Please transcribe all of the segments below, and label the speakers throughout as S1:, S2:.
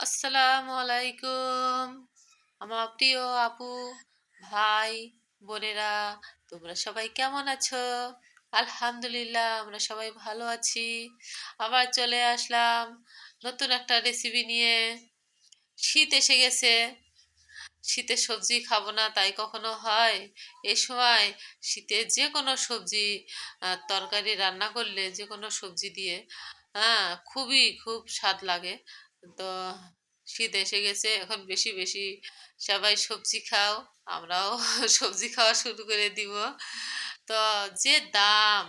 S1: আসসালামু আলাইকুম। আমার প্রিয় আপু, ভাই, বোনেরা, তোমরা সবাই কেমন আছো? আলহামদুলিল্লাহ, আমরা সবাই ভালো আছি। আবার চলে আসলাম নতুন একটা রেসিপি নিয়ে। শীত এসে গেছে। শীতে সবজি খাব না, তাই কখনো হয়? এ সময় শীতে যে কোনো সবজি তরকারি রান্না করলে যে কোনো সবজি দিয়ে হ্যাঁ খুবই খুব স্বাদ লাগে। তো শীত এসে গেছে এখন বেশি বেশি সবাই সবজি খাও আমরাও সবজি খাওয়া শুরু করে দিব। তো যে দাম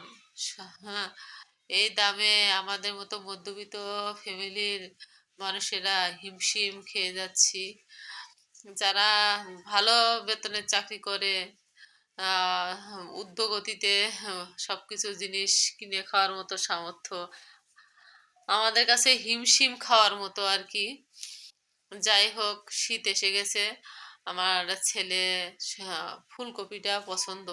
S1: হ্যাঁ এই দামে আমাদের মতো মধ্যবিত্ত ফ্যামিলির মানুষেরা হিমশিম খেয়ে যাচ্ছি। যারা ভালো বেতনের চাকরি করে আহ, ঊর্ধ্বগতিতে সবকিছু জিনিস কিনে খাওয়ার মতো সামর্থ্য আমাদের কাছে হিমশিম খাওয়ার মতো আর কি যাই হোক, শীত এসে গেছে। আমার ছেলে ফুলকপিটা পছন্দ।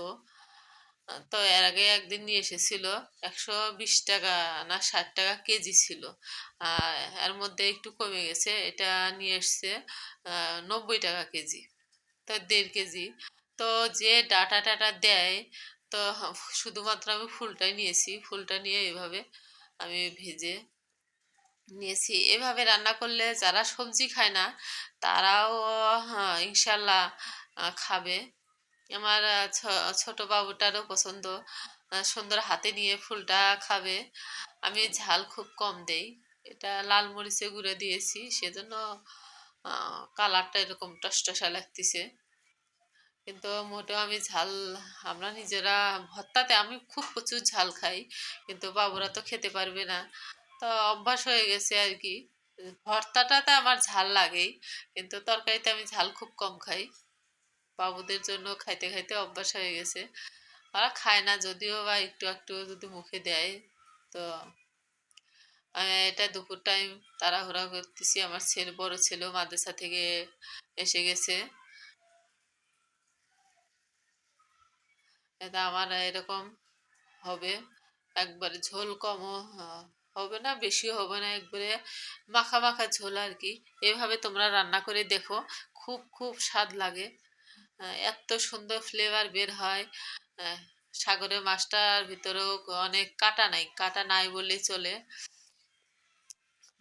S1: তো এর আগে একদিন নিয়ে এসেছিল, একশো বিশ টাকা না ষাট টাকা কেজি ছিল। এর মধ্যে একটু কমে গেছে, এটা নিয়ে এসছে নব্বই টাকা কেজি, তো দেড় কেজি। তো যে ডাটা টাটা দেয়, তো শুধুমাত্র আমি ফুলটাই নিয়েছি, ফুলটা নিয়ে এভাবে আমি ভেজে নিয়েছি। এভাবে রান্না করলে যারা সবজি খায় না তারাও হ্যাঁ, ইনশাল্লাহ খাবে। আমার ছোট বাবুটারও পছন্দ। সুন্দর হাতে নিয়ে ফুলটা খাবে। আমি ঝাল খুব কম দেই। এটা লাল মরিচে গুঁড়ো দিয়েছি সেজন্য কালারটা এরকম টসটসা লাগতেছে। কিন্তু মোটেও আমি ঝাল আমরা নিজেরা ভর্তাতে আমি খুব প্রচুর ঝাল খাই কিন্তু বাবুরা তো খেতে পারবে না। তো অভ্যাস হয়ে গেছে আর কি। ভর্তাটাতে আমার ঝাল লাগেই কিন্তু তরকারিতে আমি ঝাল খুব কম খাই। বাবুদের জন্য খাইতে খাইতে অভ্যাস হয়ে গেছে। ওরা খায় না যদিও বা একটু একটু যদি মুখে দেয়। তো এটা দুপুর টাইম তাড়াহুড়া করতেছি। আমার ছেলে বড় ছেলেও মাদ্রাসা থেকে এসে গেছে। এটা আমার এরকম হবে। একবারে ঝোল কমও আহ, হবে না বেশিও হবে না, একবারে মাখা মাখা ঝোল আর কি এভাবে তোমরা রান্না করে দেখো, খুব খুব স্বাদ লাগে। এত সুন্দর ফ্লেভার বের হয়। সাগরের মাছটার ভিতরেও অনেক কাটা নাই কাটা নাই বললেই চলে।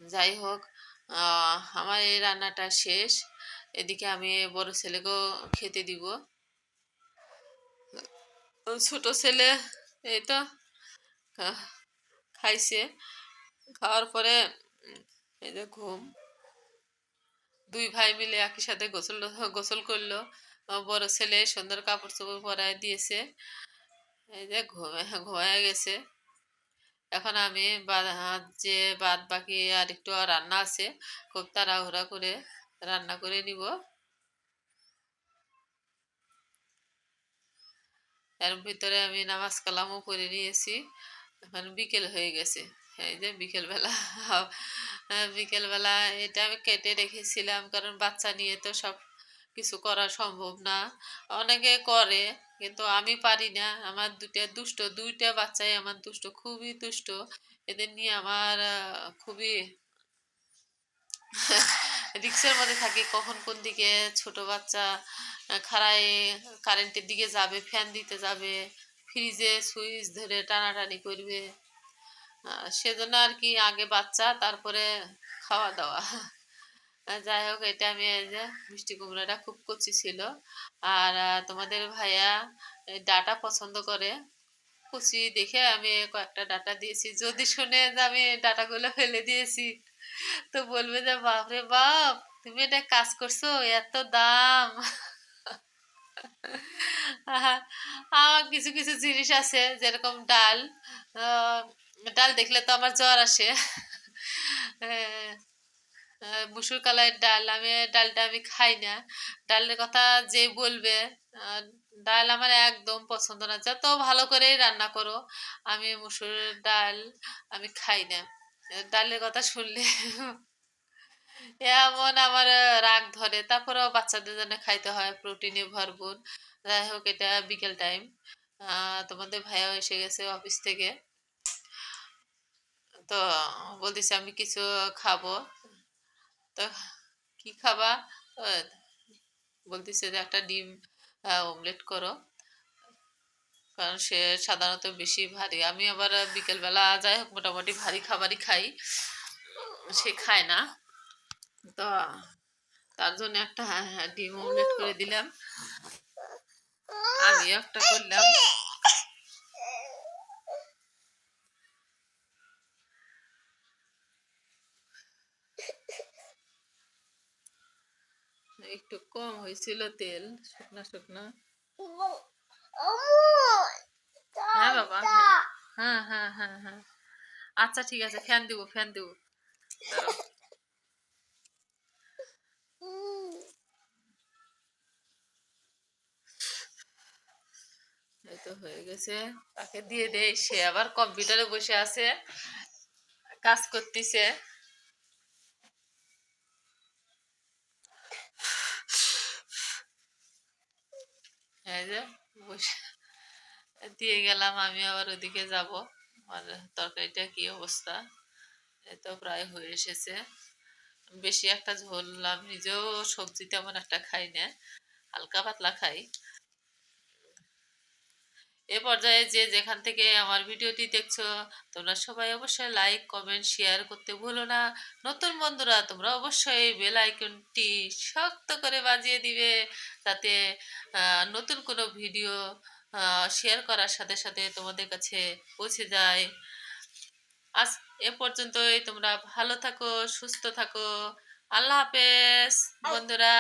S1: যাই হোক আমার এই রান্নাটা শেষ। এদিকে আমি বড় ছেলেকেও খেতে দিব। ছোট ছেলে, এই তো খাইছে। খাওয়ার পরে এই যে ঘুম, দুই ভাই মিলে একই সাথে গোসল গোসল করল। বড় ছেলে সুন্দর কাপড় চোপড় পরায় দিয়েছে। এই যে ঘুমে, ঘুমায় গেছে। এখন আমি যে বাদ বাকি আর একটু রান্না আছে, খুব তাড়াহুড়া করে রান্না করে নিব। এর ভিতরে আমি নামাজ কালামও করে নিয়েছি। এখন বিকেল হয়ে গেছে। এই যে বিকেলবেলা বিকেলবেলা এটা আমি কেটে রেখেছিলাম, কারণ বাচ্চা নিয়ে তো সব কিছু করা সম্ভব না। অনেকে করে, কিন্তু আমি পারি না। আমার দুইটা দুষ্ট, দুইটা বাচ্চাই আমার দুষ্ট, খুবই দুষ্ট। এদের নিয়ে আমার খুবই রিক্সের মধ্যে থাকি, কখন কোন দিকে ছোট বাচ্চা খাড়ায় কারেন্টের দিকে যাবে ফ্যান দিতে যাবে। ফ্রিজে সুইচ ধরে টানাটানি করবে। সেজন্য আর কি আগে বাচ্চা, তারপরে খাওয়া দাওয়া। যাই হোক, এটা আমি যে মিষ্টি কুমড়াটা খুব কচি ছিল। আর তোমাদের ভাইয়া ডাটা পছন্দ করে। কচি দেখে আমি কয়েকটা ডাটা দিয়েছি। যদি শুনে যে আমি ডাটাগুলো ফেলে দিয়েছি, তো বলবে যে, বাপরে বাপ, তুমি এটা কাজ করছ? এত দাম! আমার কিছু কিছু জিনিস আছে, যেরকম ডাল। ডাল দেখলে তো আমার জ্বর আসে। মুসুর কলাইয়ের ডাল, আমি ডালটা আমি খাই না। ডালের কথা যে বলবে ডাল আমার একদম পছন্দ না। যত ভালো করেই রান্না করো, আমি মুসুর ডাল আমি খাই না। ডালের কথা শুনলে এমন আমার রাগ ধরে। তারপরেও বাচ্চাদের জন্য খাইতে হয় প্রোটিনে ভরপুর। যাই হোক, এটা বিকেল টাইম তোমাদের ভাইয়াও এসে গেছে অফিস থেকে। তো বলতেছে, আমি কিছু খাব। তো কি খাবা? বলতেছে যে, একটা ডিম অমলেট করো। কারণ সে সাধারণত বেশি ভারী। আমি আবার বিকেলবেলা, যাই হোক, মোটামুটি ভারী খাবারই খাই। সে খায় না। তো, তার জন্য একটা হ্যাঁ হ্যাঁ ডিম অমলেট করে দিলাম। আমি একটা করলাম। একটু কম হয়েছিল তেল, শুকনা শুকনা। হ্যাঁ বাবা হ্যাঁ হ্যাঁ হ্যাঁ হ্যাঁ। আচ্ছা ঠিক আছে, ফ্যান দিব ফ্যান দিব দাঁড়াও। এই তো হয়ে গেছে। তাকে দিয়ে দেই। সে আবার কম্পিউটারে বসে আছে, কাজ করতেছে। দিয়ে গেলাম, আমি আবার ওদিকে যাব। আর তরকারিটা কি অবস্থা? তো প্রায় হয়ে এসেছে। বেশি একটা ঝোল নিজেও সবজি তেমন একটা খাই না। হালকা পাতলা খাই। এ পর্যায়ে যে যেখান থেকে আমার ভিডিওটি দেখছ, তোমরা সবাই অবশ্যই লাইক কমেন্ট শেয়ার করতে ভুলো না। নতুন বন্ধুরা, তোমরা অবশ্যই বেল আইকনটি শক্ত করে বাজিয়ে দিবে, যাতে নতুন কোনো ভিডিও শেয়ার করার সাথে সাথে তোমাদের কাছে পৌঁছে যায়। আজ এ পর্যন্তই, তোমরা ভালো থাকো, সুস্থ থাকো। আল্লাহ হাফেজ, বন্ধুরা।